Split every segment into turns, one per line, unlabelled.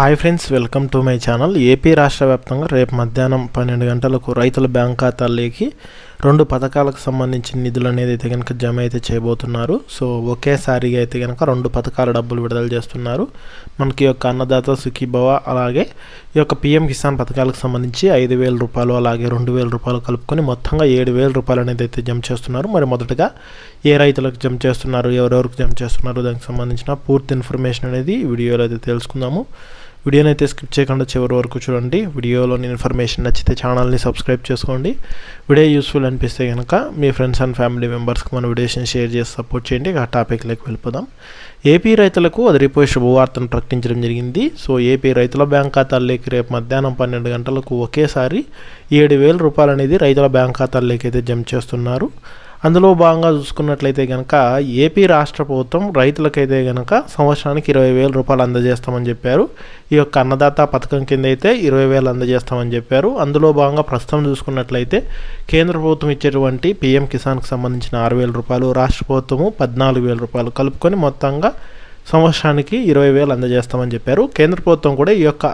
Hi friends welcome to my channel AP రాష్ట్ర వ్యాప్తంగా రేపు మధ్యాహ్నం పన్నెండు గంటలకు రైతుల బ్యాంక్ ఖాతాల్లోకి రెండు పథకాలకు సంబంధించిన నిధులు అనేది అయితే కనుక జమ అయితే చేయబోతున్నారు. సో ఒకేసారిగా అయితే కనుక రెండు పథకాల డబ్బులు విడుదల చేస్తున్నారు. మనకి యొక్క అన్నదాత సుఖీభవ అలాగే ఈ యొక్క పిఎం కిసాన్ పథకాలకు సంబంధించి ఐదు వేల రూపాయలు అలాగే రెండు వేల రూపాయలు కలుపుకొని మొత్తంగా ఏడు వేల రూపాయలు అనేది అయితే జమ చేస్తున్నారు. మరి మొదటగా ఏ రైతులకు జమ చేస్తున్నారు ఎవరెవరికి జమ చేస్తున్నారు దానికి సంబంధించిన పూర్తి ఇన్ఫర్మేషన్ అనేది ఈ వీడియోలో అయితే తెలుసుకుందాము. వీడియోని అయితే స్కిప్ చేయకుండా చివరి వరకు చూడండి. వీడియోలోని ఇన్ఫర్మేషన్ నచ్చితే ఛానల్ని సబ్స్క్రైబ్ చేసుకోండి. వీడియో యూస్ఫుల్ అనిపిస్తే కనుక మీ ఫ్రెండ్స్ అండ్ ఫ్యామిలీ మెంబర్స్కి మన వీడియోస్ని షేర్ చేసి సపోర్ట్ చేయండి. ఆ టాపిక్లోకి వెళ్ళిపోదాం. ఏపీ రైతులకు అదిరిపోయే శుభవార్తను ప్రకటించడం జరిగింది. సో ఏపీ రైతుల బ్యాంక్ ఖాతాల్లోకి రేపు మధ్యాహ్నం పన్నెండు గంటలకు ఒకేసారి ఏడు వేల రూపాయలు అనేది రైతుల బ్యాంక్ ఖాతాల్లోకి అయితే జమ చేస్తున్నారు. అందులో భాగంగా చూసుకున్నట్లయితే కనుక ఏపీ రాష్ట్ర ప్రభుత్వం రైతులకైతే కనుక సంవత్సరానికి ఇరవై వేల రూపాయలు అందజేస్తామని చెప్పారు. ఈ యొక్క అన్నదాత పథకం కింద అయితే ఇరవై వేలు అందజేస్తామని చెప్పారు. అందులో భాగంగా ప్రస్తుతం చూసుకున్నట్లయితే కేంద్ర ప్రభుత్వం ఇచ్చేటువంటి పీఎం కిసాన్కి సంబంధించిన ఆరు వేల రూపాయలు రాష్ట్ర ప్రభుత్వము పద్నాలుగు వేల రూపాయలు కలుపుకొని మొత్తంగా సంవత్సరానికి ఇరవై వేలు అందజేస్తామని చెప్పారు. కేంద్ర ప్రభుత్వం కూడా ఈ యొక్క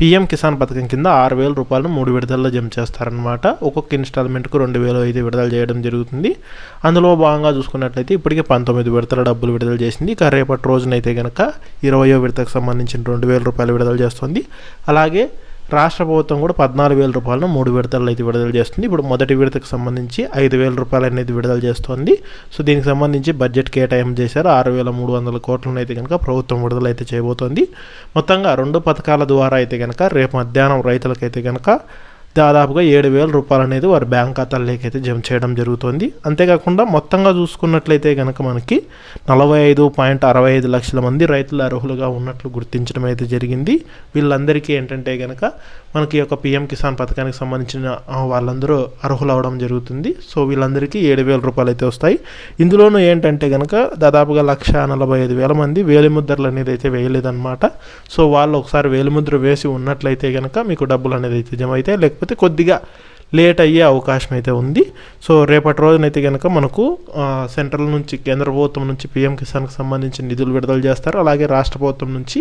పీఎం కిసాన్ పథకం కింద ఆరు వేల రూపాయలు మూడు విడతల్లో జమ చేస్తారనమాట ఒక్కొక్క ఇన్స్టాల్మెంట్కు రెండు వేలు అయితే విడుదల చేయడం జరుగుతుంది. అందులో భాగంగా చూసుకున్నట్లయితే ఇప్పటికే పంతొమ్మిది విడతల డబ్బులు విడుదల చేసింది. ఇక రేపటి రోజునైతే కనుక ఇరవయో విడతకు సంబంధించిన రెండు వేల రూపాయలు విడుదల చేస్తుంది. అలాగే రాష్ట్ర ప్రభుత్వం కూడా పద్నాలుగు వేల రూపాయలను మూడు విడతలు అయితే విడుదల చేస్తుంది. ఇప్పుడు మొదటి విడతకు సంబంధించి ఐదు వేల రూపాయలు అనేది విడుదల చేస్తుంది. సో దీనికి సంబంధించి బడ్జెట్ కేటాయింపు చేశారు. ఆరు వేల మూడు వందల కోట్లను అయితే కనుక ప్రభుత్వం విడుదల అయితే చేయబోతోంది. మొత్తంగా రెండు పథకాల ద్వారా అయితే కనుక రేపు మధ్యాహ్నం రైతులకైతే కనుక దాదాపుగా ఏడు వేల రూపాయలు అనేది వారి బ్యాంక్ ఖాతాల్లోకి అయితే జమ చేయడం జరుగుతుంది. అంతేకాకుండా మొత్తంగా చూసుకున్నట్లయితే కనుక మనకి నలభై ఐదు పాయింట్ అరవై ఐదు లక్షల మంది రైతులు అర్హులుగా ఉన్నట్లు గుర్తించడం అయితే జరిగింది. వీళ్ళందరికీ ఏంటంటే కనుక మనకి యొక్క పిఎం కిసాన్ పథకానికి సంబంధించిన వాళ్ళందరూ అర్హులు అవడం జరుగుతుంది. సో వీళ్ళందరికీ ఏడు వేల రూపాయలు అయితే వస్తాయి. ఇందులోనూ ఏంటంటే కనుక దాదాపుగా లక్ష నలభై ఐదు వేల మంది వేలిముద్రలు అనేది అయితే వేయలేదన్నమాట. సో వాళ్ళు ఒకసారి వేలిముద్ర వేసి ఉన్నట్లయితే కనుక మీకు డబ్బులు అనేది అయితే జమ అయితే లేకపోతే కొద్దిగా లేట్ అయ్యే అవకాశం అయితే ఉంది. సో రేపటి రోజునైతే కనుక మనకు సెంట్రల్ నుంచి కేంద్ర ప్రభుత్వం నుంచి పీఎం కిసాన్కి సంబంధించిన నిధులు విడుదల చేస్తారు. అలాగే రాష్ట్ర ప్రభుత్వం నుంచి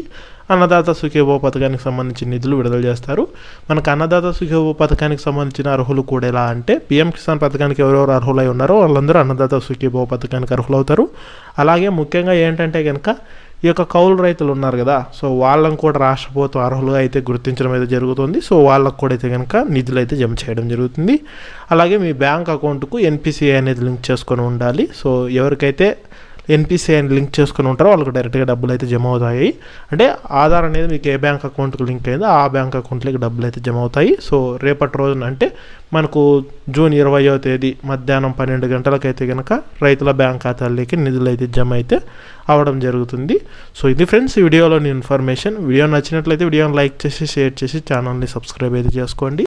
అన్నదాత సుఖేభో పథకానికి సంబంధించిన నిధులు విడుదల చేస్తారు. మనకు అన్నదాత సుఖేభో పథకానికి సంబంధించిన అర్హులు కూడా ఎలా అంటే పీఎం కిసాన్ పథకానికి ఎవరెవరు అర్హులై ఉన్నారో వాళ్ళందరూ అన్నదాత సుఖేభో పథకానికి అర్హులవుతారు. అలాగే ముఖ్యంగా ఏంటంటే కనుక ఈ యొక్క కౌలు రైతులు ఉన్నారు కదా సో వాళ్ళని కూడా రాష్ట్ర ప్రభుత్వం అర్హులుగా అయితే గుర్తించడం అయితే జరుగుతుంది. సో వాళ్ళకు కూడా అయితే కనుక నిధులు అయితే జమ చేయడం జరుగుతుంది. అలాగే మీ బ్యాంక్ అకౌంట్కు ఎన్పిసిఐ అనేది లింక్ చేసుకొని ఉండాలి. సో ఎవరికైతే ఎన్పిసిఐని లింక్ చేసుకుని ఉంటారో వాళ్ళకి డైరెక్ట్గా డబ్బులు అయితే జమ అవుతాయి. అంటే ఆధార్ అనేది మీకు ఏ బ్యాంక్ అకౌంట్కి లింక్ అయిందో ఆ బ్యాంక్ అకౌంట్లోకి డబ్బులు అయితే జమ అవుతాయి. సో రేపటి రోజున అంటే మనకు జూన్ ఇరవయో తేదీ మధ్యాహ్నం పన్నెండు గంటలకైతే కనుక రైతుల బ్యాంక్ ఖాతాల్లోకి నిధులు అయితే జమ అయితే అవడం జరుగుతుంది. సో ఇది ఫ్రెండ్స్ ఈ వీడియోలోని ఇన్ఫర్మేషన్. వీడియో నచ్చినట్లయితే వీడియోని లైక్ చేసి షేర్ చేసి ఛానల్ని సబ్స్క్రైబ్ అయితే చేసుకోండి.